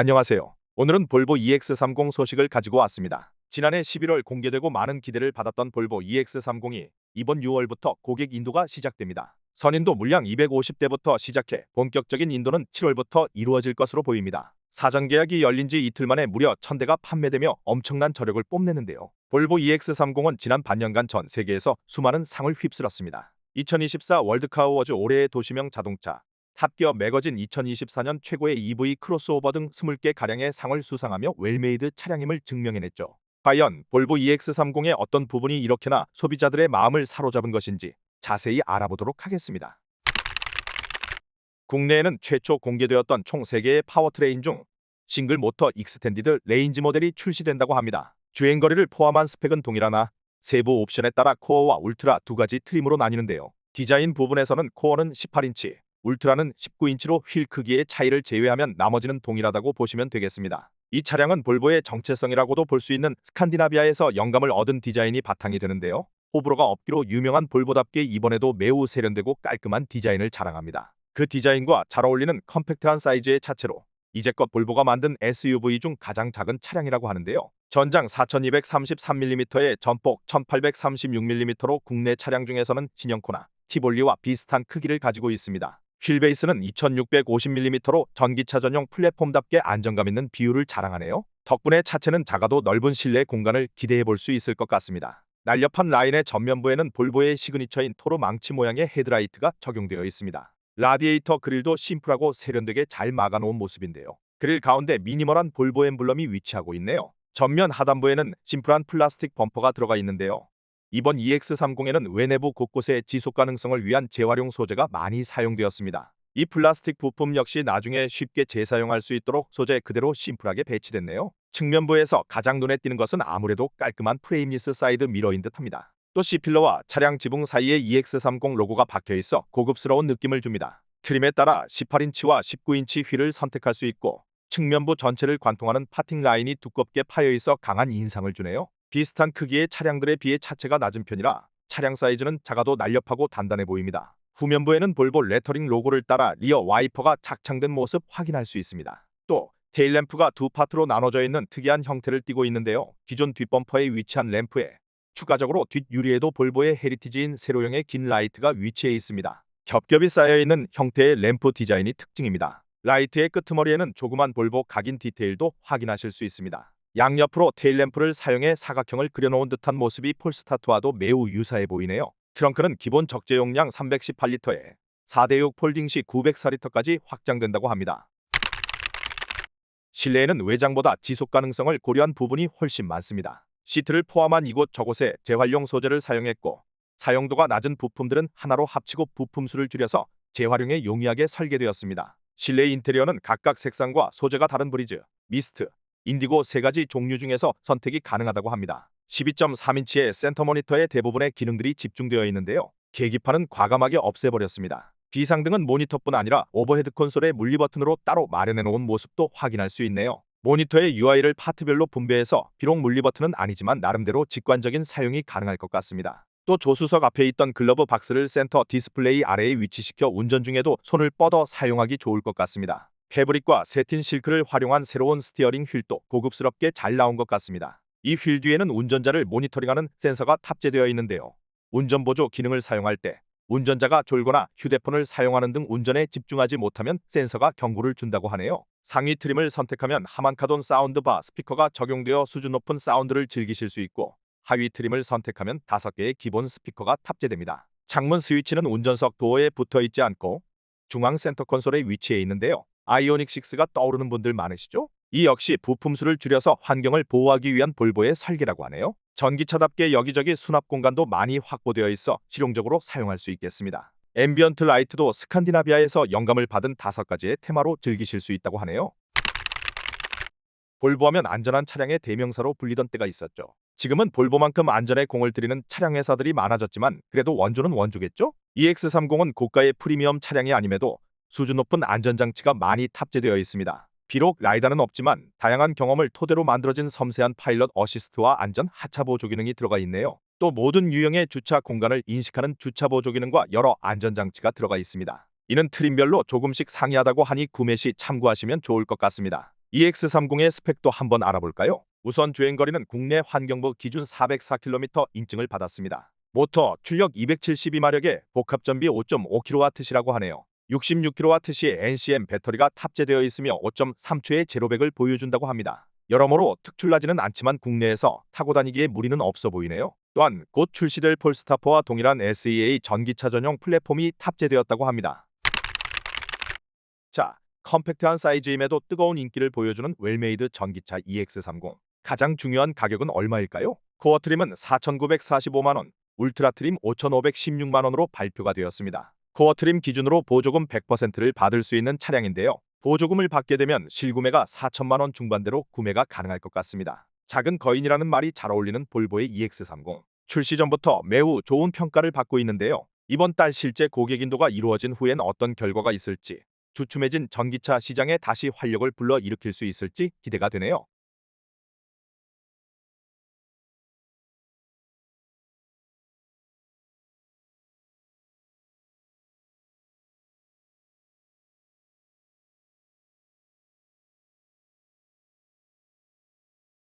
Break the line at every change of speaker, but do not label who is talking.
안녕하세요. 오늘은 볼보 EX30 소식을 가지고 왔습니다. 지난해 11월 공개되고 많은 기대를 받았던 볼보 EX30이 이번 6월부터 고객 인도가 시작됩니다. 선인도 물량 250대부터 시작해 본격적인 인도는 7월부터 이루어질 것으로 보입니다. 사전 계약이 열린 지 이틀 만에 무려 1000대가 판매되며 엄청난 저력을 뽐내는데요. 볼보 EX30은 지난 반년간 전 세계에서 수많은 상을 휩쓸었습니다. 2024 월드카 어워즈 올해의 도시명 자동차, 탑기어 매거진 2024년 최고의 EV 크로스오버 등 20개 가량의 상을 수상하며 웰메이드 차량임을 증명해냈죠. 과연 볼보 EX30의 어떤 부분이 이렇게나 소비자들의 마음을 사로잡은 것인지 자세히 알아보도록 하겠습니다. 국내에는 최초 공개되었던 총 3개의 파워트레인 중 싱글 모터 익스텐디드 레인지 모델이 출시된다고 합니다. 주행거리를 포함한 스펙은 동일하나 세부 옵션에 따라 코어와 울트라 두 가지 트림으로 나뉘는데요. 디자인 부분에서는 코어는 18인치, 울트라는 19인치로 휠 크기의 차이를 제외하면 나머지는 동일하다고 보시면 되겠습니다. 이 차량은 볼보의 정체성이라고도 볼 수 있는 스칸디나비아에서 영감을 얻은 디자인이 바탕이 되는데요. 호불호가 없기로 유명한 볼보답게 이번에도 매우 세련되고 깔끔한 디자인을 자랑합니다. 그 디자인과 잘 어울리는 컴팩트한 사이즈의 차체로 이제껏 볼보가 만든 SUV 중 가장 작은 차량이라고 하는데요. 전장 4233mm의 전폭 1836mm로 국내 차량 중에서는 신형코나 티볼리와 비슷한 크기를 가지고 있습니다. 휠베이스는 2650mm로 전기차 전용 플랫폼답게 안정감 있는 비율을 자랑하네요. 덕분에 차체는 작아도 넓은 실내 공간을 기대해 볼 수 있을 것 같습니다. 날렵한 라인의 전면부에는 볼보의 시그니처인 토로 망치 모양의 헤드라이트가 적용되어 있습니다. 라디에이터 그릴도 심플하고 세련되게 잘 막아놓은 모습인데요. 그릴 가운데 미니멀한 볼보 엠블럼이 위치하고 있네요. 전면 하단부에는 심플한 플라스틱 범퍼가 들어가 있는데요. 이번 EX30에는 외내부 곳곳에 지속 가능성을 위한 재활용 소재가 많이 사용되었습니다. 이 플라스틱 부품 역시 나중에 쉽게 재사용할 수 있도록 소재 그대로 심플하게 배치됐네요. 측면부에서 가장 눈에 띄는 것은 아무래도 깔끔한 프레임리스 사이드 미러인 듯합니다. 또 C필러와 차량 지붕 사이에 EX30 로고가 박혀 있어 고급스러운 느낌을 줍니다. 트림에 따라 18인치와 19인치 휠을 선택할 수 있고 측면부 전체를 관통하는 파팅 라인이 두껍게 파여 있어 강한 인상을 주네요. 비슷한 크기의 차량들에 비해 차체가 낮은 편이라 차량 사이즈는 작아도 날렵하고 단단해 보입니다. 후면부에는 볼보 레터링 로고를 따라 리어 와이퍼가 착창된 모습 확인할 수 있습니다. 또 테일램프가 두 파트로 나눠져 있는 특이한 형태를 띠고 있는데요. 기존 뒷범퍼에 위치한 램프에 추가적으로 뒷유리에도 볼보의 헤리티지인 세로형의 긴 라이트가 위치해 있습니다. 겹겹이 쌓여있는 형태의 램프 디자인이 특징입니다. 라이트의 끄트머리에는 조그만 볼보 각인 디테일도 확인하실 수 있습니다. 양옆으로 테일램프를 사용해 사각형을 그려놓은 듯한 모습이 폴스타트와도 매우 유사해 보이네요. 트렁크는 기본 적재 용량 318리터에 4대6 폴딩 시 904리터까지 확장된다고 합니다. 실내에는 외장보다 지속 가능성을 고려한 부분이 훨씬 많습니다. 시트를 포함한 이곳 저곳에 재활용 소재를 사용했고 사용도가 낮은 부품들은 하나로 합치고 부품 수를 줄여서 재활용에 용이하게 설계되었습니다. 실내 인테리어는 각각 색상과 소재가 다른 브리즈, 미스트, 인디고 세 가지 종류 중에서 선택이 가능하다고 합니다. 12.3인치의 센터 모니터에 대부분의 기능들이 집중되어 있는데요. 계기판은 과감하게 없애버렸습니다. 비상등은 모니터뿐 아니라 오버헤드 콘솔의 물리 버튼으로 따로 마련해 놓은 모습도 확인할 수 있네요. 모니터의 UI를 파트별로 분배해서 비록 물리 버튼은 아니지만 나름대로 직관적인 사용이 가능할 것 같습니다. 또 조수석 앞에 있던 글러브 박스를 센터 디스플레이 아래에 위치시켜 운전 중에도 손을 뻗어 사용하기 좋을 것 같습니다. 패브릭과 세틴 실크를 활용한 새로운 스티어링 휠도 고급스럽게 잘 나온 것 같습니다. 이 휠 뒤에는 운전자를 모니터링하는 센서가 탑재되어 있는데요. 운전 보조 기능을 사용할 때 운전자가 졸거나 휴대폰을 사용하는 등 운전에 집중하지 못하면 센서가 경고를 준다고 하네요. 상위 트림을 선택하면 하만카돈 사운드바 스피커가 적용되어 수준 높은 사운드를 즐기실 수 있고 하위 트림을 선택하면 5개의 기본 스피커가 탑재됩니다. 창문 스위치는 운전석 도어에 붙어 있지 않고 중앙 센터 콘솔에 위치해 있는데요. 아이오닉 6가 떠오르는 분들 많으시죠? 이 역시 부품 수를 줄여서 환경을 보호하기 위한 볼보의 설계라고 하네요. 전기차답게 여기저기 수납 공간도 많이 확보되어 있어 실용적으로 사용할 수 있겠습니다. 앰비언트 라이트도 스칸디나비아에서 영감을 받은 다섯 가지의 테마로 즐기실 수 있다고 하네요. 볼보하면 안전한 차량의 대명사로 불리던 때가 있었죠. 지금은 볼보만큼 안전에 공을 들이는 차량 회사들이 많아졌지만 그래도 원조는 원조겠죠? EX30은 고가의 프리미엄 차량이 아님에도 수준 높은 안전장치가 많이 탑재되어 있습니다. 비록 라이다는 없지만 다양한 경험을 토대로 만들어진 섬세한 파일럿 어시스트와 안전 하차 보조 기능이 들어가 있네요. 또 모든 유형의 주차 공간을 인식하는 주차 보조 기능과 여러 안전장치가 들어가 있습니다. 이는 트림별로 조금씩 상이하다고 하니 구매 시 참고하시면 좋을 것 같습니다. EX30의 스펙도 한번 알아볼까요? 우선 주행거리는 국내 환경부 기준 404km 인증을 받았습니다. 모터 출력 272마력에 복합전비 5.5kWh라고 하네요. 66kWh NCM 배터리가 탑재되어 있으며 5.3초의 제로백을 보여준다고 합니다. 여러모로 특출나지는 않지만 국내에서 타고 다니기에 무리는 없어 보이네요. 또한 곧 출시될 폴스타포와 동일한 SEA 전기차 전용 플랫폼이 탑재되었다고 합니다. 자, 컴팩트한 사이즈임에도 뜨거운 인기를 보여주는 웰메이드 전기차 EX30. 가장 중요한 가격은 얼마일까요? 코어 트림은 4,945만 원, 울트라 트림 5,516만 원으로 발표가 되었습니다. 코어 트림 기준으로 보조금 100%를 받을 수 있는 차량인데요. 보조금을 받게 되면 실구매가 4천만 원 중반대로 구매가 가능할 것 같습니다. 작은 거인이라는 말이 잘 어울리는 볼보의 EX30. 출시 전부터 매우 좋은 평가를 받고 있는데요. 이번 달 실제 고객 인도가 이루어진 후엔 어떤 결과가 있을지, 주춤해진 전기차 시장에 다시 활력을 불러 일으킬 수 있을지 기대가 되네요.